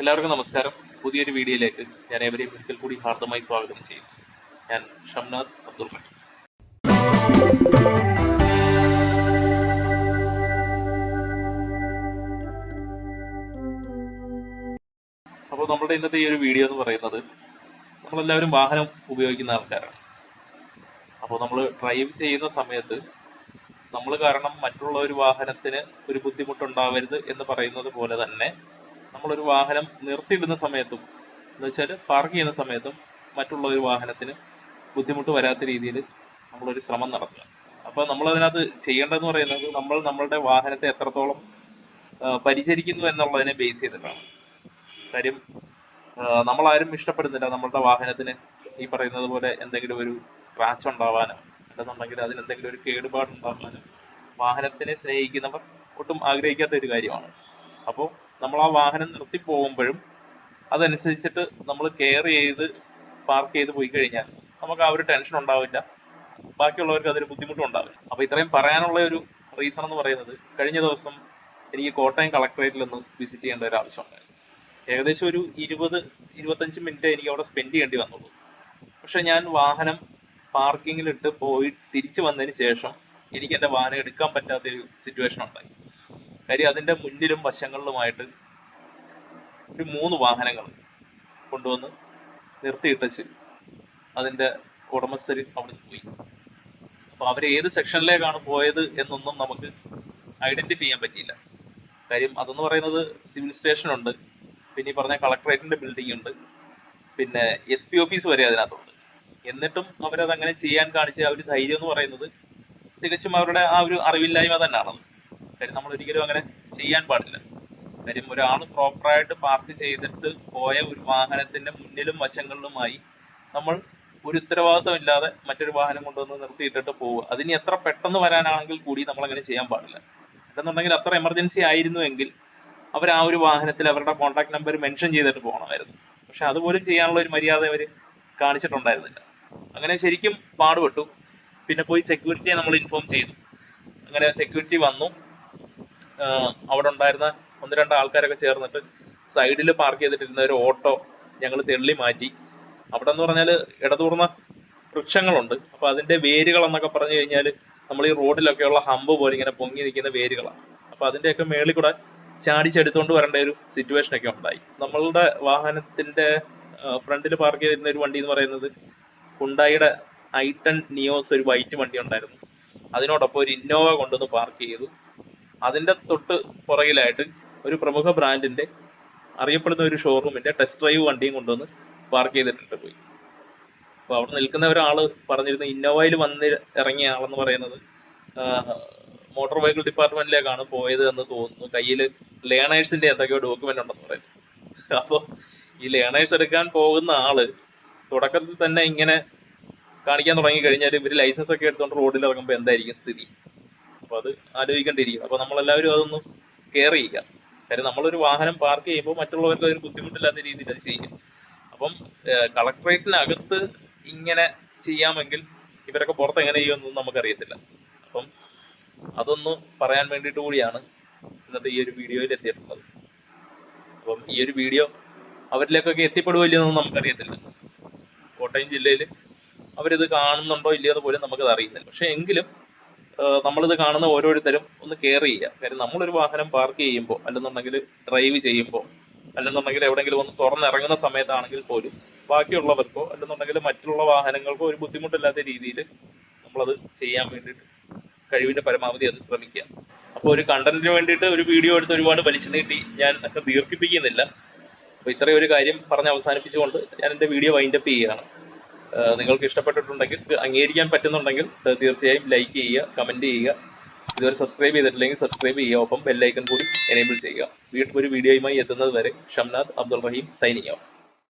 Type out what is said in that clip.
എല്ലാവർക്കും നമസ്കാരം. പുതിയൊരു വീഡിയോയിലേക്ക് ഞാൻ ഏവരെയും ഒരിക്കൽ കൂടി ഹാർദമായി സ്വാഗതം ചെയ്യും. ഞാൻ ഷംനാഥ് അബ്ദുൾ മജീദ് അപ്പോൾ നമ്മുടെ ഇന്നത്തെ ഈ ഒരു വീഡിയോ എന്ന് പറയുന്നത് നമ്മളെല്ലാവരും വാഹനം ഉപയോഗിക്കുന്ന ആൾക്കാരാണ്. അപ്പോൾ നമ്മൾ ഡ്രൈവ് ചെയ്യുന്ന സമയത്ത് നമ്മൾ കാരണം മറ്റുള്ള ഒരു വാഹനത്തിന് ഒരു ബുദ്ധിമുട്ടുണ്ടാവരുത് എന്ന് പറയുന്നത് പോലെ തന്നെ നമ്മളൊരു വാഹനം നിർത്തിയിടുന്ന സമയത്തും എന്ന് വെച്ചാൽ പാർക്ക് ചെയ്യുന്ന സമയത്തും മറ്റുള്ള ഒരു വാഹനത്തിന് ബുദ്ധിമുട്ട് വരാത്ത രീതിയിൽ നമ്മളൊരു ശ്രമം നടത്തുക. അപ്പോൾ നമ്മൾ അതിനകത്ത് ചെയ്യേണ്ടതെന്ന് പറയുന്നത് നമ്മൾ നമ്മളുടെ വാഹനത്തെ എത്രത്തോളം പരിചരിക്കുന്നു എന്നുള്ളതിനെ ബേസ് ചെയ്തിട്ടാണ്. കാര്യം നമ്മൾ ആരും ഇഷ്ടപ്പെടുന്നില്ല നമ്മളുടെ വാഹനത്തിന് ഈ പറയുന്നത് പോലെ എന്തെങ്കിലും ഒരു സ്ക്രാച്ച് ഉണ്ടാവാനോ അല്ലെന്നുണ്ടെങ്കിൽ അതിന് എന്തെങ്കിലും ഒരു കേടുപാടുണ്ടാവാനോ. വാഹനത്തിനെ സ്നേഹിക്കുന്നവർ ഒട്ടും ആഗ്രഹിക്കാത്ത ഒരു കാര്യമാണ്. അപ്പോൾ നമ്മൾ ആ വാഹനം നിർത്തി പോകുമ്പോഴും അതനുസരിച്ചിട്ട് നമ്മൾ കെയർ ചെയ്ത് പാർക്ക് ചെയ്ത് പോയി കഴിഞ്ഞാൽ നമുക്ക് ആ ഒരു ടെൻഷൻ ഉണ്ടാവില്ല. ബാക്കിയുള്ളവർക്ക് അതൊരു ബുദ്ധിമുട്ടും ഉണ്ടാവില്ല അപ്പോൾ ഇത്രയും പറയാനുള്ള ഒരു റീസൺ എന്ന് പറയുന്നത് കഴിഞ്ഞ ദിവസം എനിക്ക് കോട്ടയം കളക്ടറേറ്റിൽ ഒന്ന് വിസിറ്റ് ചെയ്യേണ്ട ഒരു ആവശ്യമുണ്ടായിരുന്നു ഏകദേശം ഒരു ഇരുപത് ഇരുപത്തഞ്ച് മിനിറ്റ് എനിക്ക് അവിടെ സ്പെൻഡ് ചെയ്യേണ്ടി വന്നുള്ളൂ. പക്ഷെ ഞാൻ വാഹനം പാർക്കിങ്ങിലിട്ട് പോയി തിരിച്ചു വന്നതിന് ശേഷം എനിക്ക് എന്റെ വാഹനം എടുക്കാൻ പറ്റാത്തൊരു സിറ്റുവേഷൻ ഉണ്ടായി. കാര്യം അതിന്റെ മുന്നിലും വശങ്ങളിലുമായിട്ട് ഒരു മൂന്ന് വാഹനങ്ങൾ കൊണ്ടുവന്ന് നിർത്തിയിട്ടച്ച് അതിന്റെ ഉടമസ്ഥര് അവിടെ പോയി. അപ്പോൾ അവർ ഏത് സെക്ഷനിലേക്കാണ് പോയത് എന്നൊന്നും നമുക്ക് ഐഡന്റിഫൈ ചെയ്യാൻ പറ്റിയില്ല. കാര്യം അതെന്ന് പറയുന്നത് സിവിൽ സ്റ്റേഷൻ ഉണ്ട് പിന്നെ ഈ പറഞ്ഞ കളക്ടറേറ്റിന്റെ ബിൽഡിംഗ് ഉണ്ട് പിന്നെ എസ് പി ഓഫീസ് വരെ അതിനകത്തുണ്ട്. എന്നിട്ടും അവരത് അങ്ങനെ ചെയ്യാൻ കാണിച്ച ആ ഒരു ധൈര്യം എന്ന് പറയുന്നത് തികച്ചും അവരുടെ ആ ഒരു അറിവില്ലായ്മ തന്നെയാണ് കാര്യം നമ്മൾ ഒരിക്കലും അങ്ങനെ ചെയ്യാൻ പാടില്ല. കാര്യം ഒരാൾ പ്രോപ്പറായിട്ട് പാർക്ക് ചെയ്തിട്ട് പോയ ഒരു വാഹനത്തിന്റെ മുന്നിലും വശങ്ങളിലുമായി നമ്മൾ ഒരു ഉത്തരവാദിത്വം ഇല്ലാതെ മറ്റൊരു വാഹനം കൊണ്ടുവന്ന് നിർത്തിയിട്ടിട്ട് പോവുക. അതിന് എത്ര പെട്ടെന്ന് വരാനാണെങ്കിൽ കൂടി നമ്മൾ അങ്ങനെ ചെയ്യാൻ പാടില്ല. എന്നുണ്ടെങ്കിൽ അത്ര എമർജൻസി ആയിരുന്നു എങ്കിൽ അവർ ആ ഒരു വാഹനത്തിൽ അവരുടെ കോൺടാക്ട് നമ്പർ മെൻഷൻ ചെയ്തിട്ട് പോകണമായിരുന്നു. പക്ഷെ അതുപോലും ചെയ്യാനുള്ള ഒരു മര്യാദ അവർ കാണിച്ചിട്ടുണ്ടായിരുന്നില്ല. അങ്ങനെ ശരിക്കും പാടുപെട്ടു. പിന്നെ പോയി സെക്യൂരിറ്റിയെ നമ്മൾ ഇൻഫോം ചെയ്തു. അങ്ങനെ സെക്യൂരിറ്റി വന്നു. അവിടെ ഉണ്ടായിരുന്ന ഒന്ന് രണ്ട് ആൾക്കാരൊക്കെ ചേർന്നിട്ട് സൈഡിൽ പാർക്ക് ചെയ്തിട്ടിരുന്ന ഒരു ഓട്ടോ ഞങ്ങൾ തെള്ളി മാറ്റി. അവിടെ എന്ന് പറഞ്ഞാൽ ഇടതൂർന്ന വൃക്ഷങ്ങളുണ്ട്. അപ്പൊ അതിന്റെ വേരുകൾ എന്നൊക്കെ പറഞ്ഞു കഴിഞ്ഞാൽ നമ്മൾ ഈ റോഡിലൊക്കെയുള്ള ഹമ്പ് പോലെ ഇങ്ങനെ പൊങ്ങി നിൽക്കുന്ന വേരുകളാണ് അപ്പൊ അതിന്റെയൊക്കെ മേളിൽ കൂടെ ചാടിച്ചെടുത്തോണ്ട് വരേണ്ട ഒരു സിറ്റുവേഷൻ ഒക്കെ ഉണ്ടായി. നമ്മളുടെ വാഹനത്തിന്റെ ഫ്രണ്ടിൽ പാർക്ക് ചെയ്തിരുന്ന ഒരു വണ്ടി എന്ന് പറയുന്നത് ഹുണ്ടായിയുടെ ടെൻ നിയോസ് ഒരു വൈറ്റ് വണ്ടി ഉണ്ടായിരുന്നു. അതിനോടൊപ്പം ഒരു ഇന്നോവ കൊണ്ടുവന്ന് പാർക്ക് ചെയ്തു. അതിന്റെ തൊട്ട് പുറകിലായിട്ട് ഒരു പ്രമുഖ ബ്രാൻഡിന്റെ അറിയപ്പെടുന്ന ഒരു ഷോറൂമിന്റെ ടെസ്റ്റ് ഡ്രൈവ് വണ്ടിയും കൊണ്ടുവന്ന് പാർക്ക് ചെയ്തിട്ടുണ്ട് പോയി. അപ്പൊ അവിടെ നിൽക്കുന്ന ഒരാൾ പറഞ്ഞിരുന്നു ഇന്നോവയിൽ വന്ന് ഇറങ്ങിയ ആളെന്ന് പറയുന്നത് മോട്ടോർ വെഹിക്കിൾ ഡിപ്പാർട്ട്മെന്റിലേക്കാണ് പോയത് എന്ന് തോന്നുന്നു. കയ്യിൽ ലേണേഴ്സിന്റെ എന്തൊക്കെയോ ഡോക്യുമെന്റ് ഉണ്ടെന്ന് പറയുന്നു. അപ്പോൾ ഈ ലേണേഴ്സ് എടുക്കാൻ പോകുന്ന ആൾ തുടക്കത്തിൽ തന്നെ ഇങ്ങനെ കാണിക്കാൻ തുടങ്ങി കഴിഞ്ഞാൽ ഇവർ ലൈസൻസ് ഒക്കെ എടുത്തുകൊണ്ട് റോഡിൽ ഇറങ്ങുമ്പോൾ എന്തായിരിക്കും സ്ഥിതി? അപ്പൊ അത് ആലോചിക്കേണ്ടിയിരിക്കുന്നു. അപ്പൊ നമ്മളെല്ലാവരും അതൊന്ന് കെയർ ചെയ്യുക. കാര്യം നമ്മളൊരു വാഹനം പാർക്ക് ചെയ്യുമ്പോൾ മറ്റുള്ളവർക്ക് അതിന് ബുദ്ധിമുട്ടില്ലാത്ത രീതിയിൽ അത് ചെയ്യും. അപ്പം കളക്ട്രേറ്റിനകത്ത് ഇങ്ങനെ ചെയ്യാമെങ്കിൽ ഇവരൊക്കെ പുറത്ത് എങ്ങനെ ചെയ്യുമെന്നൊന്നും നമുക്കറിയത്തില്ല. അപ്പം അതൊന്ന് പറയാൻ വേണ്ടിയിട്ട് കൂടിയാണ് ഇന്നത്തെ ഈ ഒരു വീഡിയോയിൽ എത്തിയിട്ടുള്ളത്. അപ്പം ഈ ഒരു വീഡിയോ അവരിലേക്കൊക്കെ എത്തിപ്പെടുമല്ലോ എന്നൊന്നും നമുക്കറിയത്തില്ല. കോട്ടയം ജില്ലയിൽ അവരിത് കാണുന്നുണ്ടോ ഇല്ലയോ എന്ന് പോലും നമുക്കത് അറിയുന്നില്ല പക്ഷെ എങ്കിലും നമ്മളിത് കാണുന്ന ഓരോരുത്തരും ഒന്ന് കെയർ ചെയ്യുക. കാര്യം നമ്മളൊരു വാഹനം പാർക്ക് ചെയ്യുമ്പോൾ അല്ലെന്നുണ്ടെങ്കിൽ ഡ്രൈവ് ചെയ്യുമ്പോൾ അല്ലെന്നുണ്ടെങ്കിൽ എവിടെയെങ്കിലും ഒന്ന് തുറന്നിറങ്ങുന്ന സമയത്താണെങ്കിൽ പോലും ബാക്കിയുള്ളവർക്കോ അല്ലെന്നുണ്ടെങ്കിൽ മറ്റുള്ള വാഹനങ്ങൾക്കോ ഒരു ബുദ്ധിമുട്ടില്ലാത്ത രീതിയിൽ നമ്മളത് ചെയ്യാൻ വേണ്ടിയിട്ട് കഴിവിന്റെ പരമാവധി അത് ശ്രമിക്കുക. അപ്പോൾ ഒരു കണ്ടന്റിന് വേണ്ടിയിട്ട് ഒരു വീഡിയോ എടുത്ത് ഒരുപാട് വലിച്ചു നീട്ടി ഞാൻ ഒക്കെ ദീർഘിപ്പിക്കുന്നില്ല. അപ്പോൾ ഇത്രയും ഒരു കാര്യം പറഞ്ഞ് അവസാനിപ്പിച്ചുകൊണ്ട് ഞാൻ എന്റെ വീഡിയോ വൈൻഡപ്പ് ചെയ്യുകയാണ്. നിങ്ങൾക്ക് ഇഷ്ടപ്പെട്ടിട്ടുണ്ടെങ്കിൽ അംഗീകരിക്കാൻ പറ്റുന്നുണ്ടെങ്കിൽ തീർച്ചയായും ലൈക്ക് ചെയ്യുക കമന്റ് ചെയ്യുക. ഇതുവരെ സബ്സ്ക്രൈബ് ചെയ്തിട്ടില്ലെങ്കിൽ സബ്സ്ക്രൈബ് ചെയ്യുക. ഒപ്പം ബെല്ലൈക്കൺ കൂടി എനേബിൾ ചെയ്യുക. വീണ്ടും ഒരു വീഡിയോയുമായി എത്തുന്നത് വരെ ഷംനാഥ് അബ്ദുൾ റഹീം സൈനിങ് ഓഫ്